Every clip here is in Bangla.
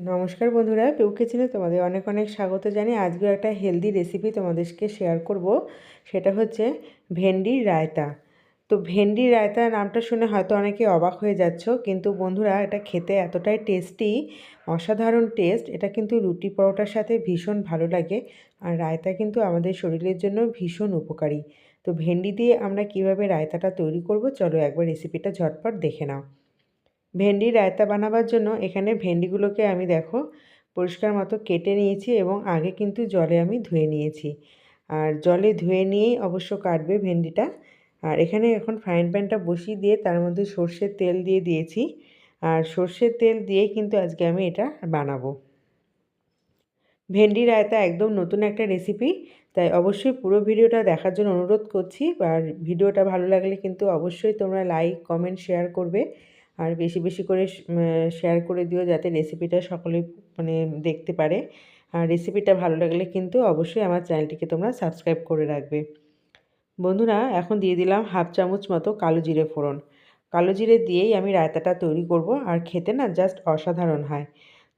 নমস্কার বন্ধুরা পেউ কিচেনে তোমাদের অনেক অনেক স্বাগত জানি আজকে একটা হেলদি রেসিপি তোমাদেরকে শেয়ার করব। সেটা হচ্ছে ভেন্ডি রায়তা। তো ভেন্ডি রায়তা নামটা শুনে হয়তো অনেকে অবাক হয়ে যাচ্ছ, কিন্তু বন্ধুরা এটা খেতে এতটাই টেস্টি অসাধারণ টেস্ট এটা কিন্তু রুটি পরোটার সাথে ভীষণ ভালো লাগে আর রায়তা কিন্তু আমাদের শরীরের জন্য ভীষণ উপকারী। তো ভেন্ডি দিয়ে আমরা কীভাবে রায়তাটা তৈরি করব, চলো একবার রেসিপিটা ঝটপট দেখে নাও। ভেন্ডি রায়তা বানাবার জন্য এখানে ভেন্ডিগুলোকে আমি দেখো পরিষ্কার মতো কেটে নিয়েছি এবং আগে কিন্তু জলে আমি ধুয়ে নিয়েছি। আর জলে ধুয়ে নিয়েই অবশ্য কাটবে ভেন্ডিটা। আর এখানে এখন ফ্রাইং প্যানটা বসিয়ে দিয়ে তার মধ্যে সর্ষের তেল দিয়ে দিয়েছি। আর সর্ষের তেল দিয়ে কিন্তু আজকে আমি এটা বানাবো। ভেন্ডি রায়তা একদম নতুন একটা রেসিপি তাই অবশ্যই পুরো ভিডিওটা দেখার জন্য অনুরোধ করছি। আর ভিডিওটা ভালো লাগলে কিন্তু অবশ্যই তোমরা লাইক কমেন্ট শেয়ার করবে। আর বেশি বেশি করে শেয়ার করে দিও যাতে রেসিপিটা সকলে মানে দেখতে পারে। আর রেসিপিটা ভালো লাগলে কিন্তু অবশ্যই আমার চ্যানেলটিকে তোমরা সাবস্ক্রাইব করে রাখবে। বন্ধুরা, এখন দিয়ে দিলাম হাফ চামচ মতো কালো জিরে ফোড়ন। কালো জিরে দিয়েই আমি রায়তাটা তৈরি করব, আর খেতে না জাস্ট অসাধারণ হয়।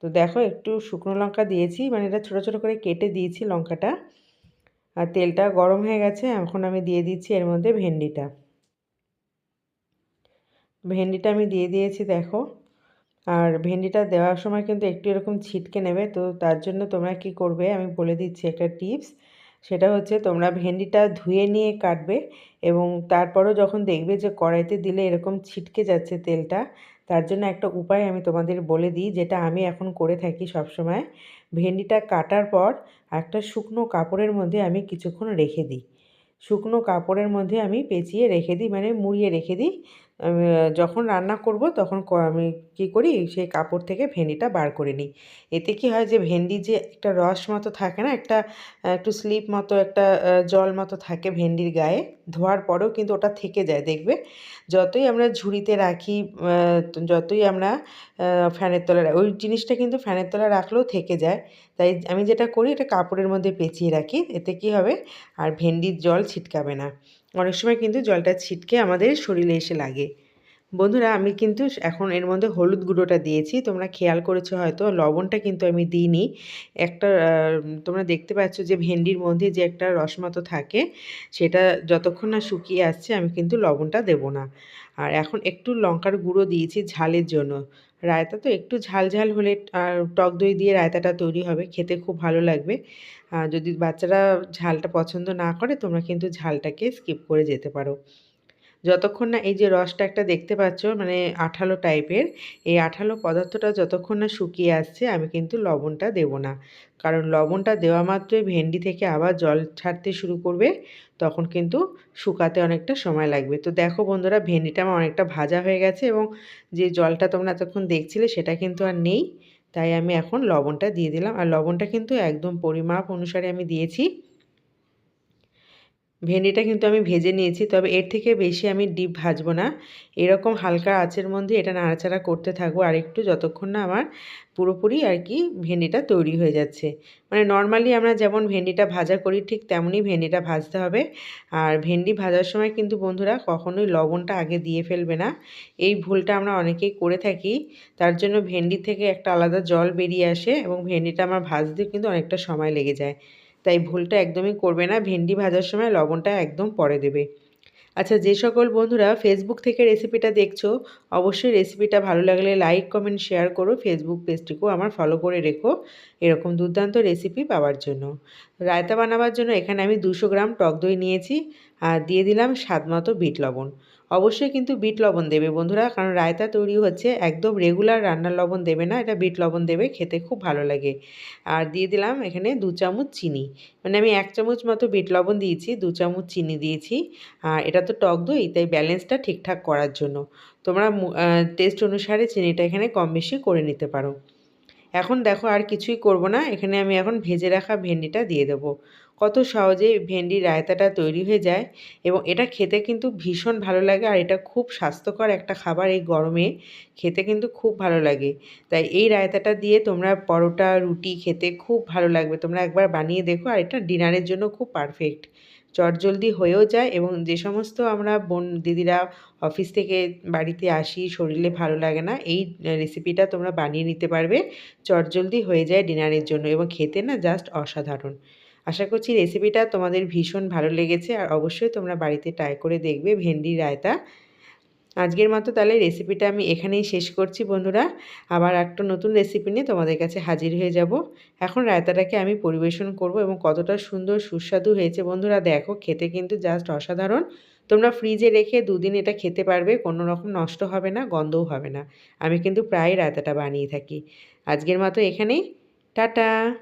তো দেখো, একটু শুকনো লঙ্কা দিয়েছি মানে এটা ছোটো ছোটো করে কেটে দিয়েছি লঙ্কাটা। আর তেলটা গরম হয়ে গেছে, এখন আমি দিয়ে দিচ্ছি এর মধ্যে ভেন্ডিটা। ভেন্ডিটা আমি দিয়ে দিয়েছি, দেখো। আর ভেন্ডিটা দেওয়ার সময় কিন্তু একটু এরকম ছিটকে নেবে, তো তার জন্য তোমরা কি করবে, আমি বলে দিচ্ছি একটা টিপস। সেটা হচ্ছে তোমরা ভেন্ডিটা ধুয়ে নিয়ে কাটবে এবং তারপরও যখন দেখবে যে কড়াইতে দিলে এরকম ছিটকে যাচ্ছে তেলটা, তার জন্য একটা উপায় আমি তোমাদের বলে দিই, যেটা আমি এখন করে থাকি সবসময়। ভেন্ডিটা কাটার পর একটা শুকনো কাপড়ের মধ্যে আমি কিছুক্ষণ রেখে দিই। শুকনো কাপড়ের মধ্যে আমি পেঁচিয়ে রেখে দিই মানে মুড়িয়ে রেখে দিই যখন রান্না করব তখন আমি কী করি? সেই কাপড় থেকে ভেন্ডিটা বার করে নিই। এতে কি হয় যে, ভেন্ডি যে একটা রস মতো থাকে না, একটা একটু স্লিপ মতো, একটা জল মতো থাকে ভেন্ডির গায়ে, ধোয়ার পরেও কিন্তু ওটা থেকে যায়, দেখবে? যতই আমরা ঝুড়িতে রাখি যতই আমরা ফ্যানের তলায় ওই জিনিসটা কিন্তু ফ্যানের তলায় রাখলেও থেকে যায়। তাই আমি যেটা করি, এটা কাপড়ের মধ্যে পেঁচিয়ে রাখি। এতে কি হবে? আর ভেন্ডির জল ছিটকাবে না। অনেক সময় কিন্তু জলটা ছিটকে আমাদের শরীরে এসে লাগে। বন্ধুরা, আমি কিন্তু এখন এর মধ্যে হলুদ গুঁড়োটা দিয়েছি। তোমরা খেয়াল করেছ হয়তো, লবণটা কিন্তু আমি দিইনি। একটা তোমরা দেখতে পাচ্ছ যে ভেন্ডির মধ্যে যে একটা রসমতো থাকে, সেটা যতক্ষণ না শুকিয়ে আসছে, আমি কিন্তু লবণটা দেব না। আর এখন একটু লঙ্কার গুঁড়ো দিয়েছি ঝালের জন্য। রায়তা তো একটু ঝাল ঝাল হলে টক দই দিয়ে রায়তাটা তৈরি হবে, খেতে খুব ভালো লাগবে। যদি বাচ্চারা ঝালটা পছন্দ না করে, তোমরা কিন্তু ঝালটাকে স্কিপ করে যেতে পারো। যতক্ষণ না এই যে রসটা একটা দেখতে পাচ্ছ মানে আঠালো টাইপের এই আঠালো পদার্থটা যতক্ষণ না শুকিয়ে আসছে, আমি কিন্তু লবণটা দেব না। কারণ লবণটা দেওয়া মাত্রই ভেন্ডি থেকে আবার জল ছাড়তে শুরু করবে, তখন কিন্তু শুকাতে অনেকটা সময় লাগবে। তো দেখো বন্ধুরা, ভেন্ডিটা আমার অনেকটা ভাজা হয়ে গেছে এবং যে জলটা তোমরা এতক্ষণ দেখছিলে সেটা কিন্তু আর নেই, তাই আমি এখন লবণটা দিয়ে দিলাম। আর লবণটা কিন্তু একদম পরিমাপ অনুসারে আমি দিয়েছি। ভেন্ডিটা কিন্তু আমি ভেজে নিয়েছি, তবে এর থেকে বেশি আমি ডিপ ভাজবো না। এরকম হালকা আঁচের মধ্যে এটা নাড়াচাড়া করতে থাকব, আর একটু যতক্ষণ না আমার পুরোপুরি আর কি ভেন্ডিটা তৈরি হয়ে যাচ্ছে। মানে নর্মালি আমরা যেমন ভেন্ডিটা ভাজা করি, ঠিক তেমনই ভেন্ডিটা ভাজতে হবে। আর ভেন্ডি ভাজার সময় কিন্তু বন্ধুরা কখনোই লবণটা আগে দিয়ে ফেলবে না। এই ভুলটা আমরা অনেকেই করে থাকি, তার জন্য ভেন্ডি থেকে একটা আলাদা জল বেরিয়ে আসে এবং ভেন্ডিটা আমার ভাজতে কিন্তু অনেকটা সময় লেগে যায়। তাই ভুলটা একদমই করবে না। ভেন্ডি ভাজার সময় লবণটা একদম পরে দেবে। আচ্ছা যে সকল বন্ধুরা ফেসবুক থেকে রেসিপিটা দেখছ, অবশ্যই রেসিপিটা ভালো লাগলে লাইক কমেন্ট শেয়ার করো। ফেসবুক পেজটিকেও আমার ফলো করে রেখো এরকম দুর্দান্ত রেসিপি পাওয়ার জন্য। রায়তা বানাবার জন্য এখানে আমি দুশো গ্রাম টক দই নিয়েছি। আর দিয়ে দিলাম স্বাদ মতো বিট লবণ। অবশ্যই কিন্তু বিট লবণ দেবে বন্ধুরা, কারণ রায়তা তৈরি হচ্ছে একদম রেগুলার রান্নার লবণ দেবে না, এটা বিট লবণ দেবে, খেতে খুব ভালো লাগে। আর দিয়ে দিলাম এখানে দু চামচ চিনি মানে আমি এক চামচ মতো বিট লবণ দিয়েছি, দু চামচ চিনি দিয়েছি। আর এটা তো টক দই, তাই ব্যালেন্সটা ঠিকঠাক করার জন্য। তোমরা টেস্ট অনুসারে চিনিটা এখানে কম বেশি করে নিতে পারো। এখন দেখো আর কিছুই করব না, এখানে আমি এখন ভেজে রাখা ভেন্ডিটা দিয়ে দেবো। কত সহজে ভেন্ডির রায়তাটা তৈরি হয়ে যায় এবং এটা খেতে কিন্তু ভীষণ ভালো লাগে আর এটা খুব স্বাস্থ্যকর একটা খাবার এই গরমে। খেতে কিন্তু খুব ভালো লাগে। তাই এই রায়তাটা দিয়ে তোমরা পরোটা, রুটি খেতে খুব ভালো লাগবে। তোমরা একবার বানিয়ে দেখো আর এটা ডিনারের জন্য খুব পারফেক্ট। চটজলদি হয়েও যায় এবং যে সমস্ত আমরা বোন দিদিরা অফিস থেকে বাড়িতে আসি শরীরে ভালো লাগে না, এই রেসিপিটা তোমরা বানিয়ে নিতে পারবে। চটজলদি হয়ে যায় ডিনারের জন্য এবং খেতে না জাস্ট অসাধারণ। আশা করছি রেসিপিটা তোমাদের ভীষণ ভালো লেগেছে আর অবশ্যই তোমরা বাড়িতে ট্রাই করে দেখবে ভেন্ডি রায়তা। আজকের মতো তাহলে রেসিপিটা আমি এখানেই শেষ করছি বন্ধুরা। আবার একটা নতুন রেসিপি নিয়ে তোমাদের কাছে হাজির হয়ে যাব। এখন রায়তাটাকে আমি পরিবেশন করব এবং কতটা সুন্দর সুস্বাদু হয়েছে বন্ধুরা। দেখো, খেতে কিন্তু জাস্ট অসাধারণ। তোমরা ফ্রিজে রেখে দুদিন এটা খেতে পারবে, কোনো রকম নষ্ট হবে না, গন্ধও হবে না। আমি কিন্তু প্রায় রায়তাটা বানিয়ে থাকি। আজকের মতো এখানেই। টাটা!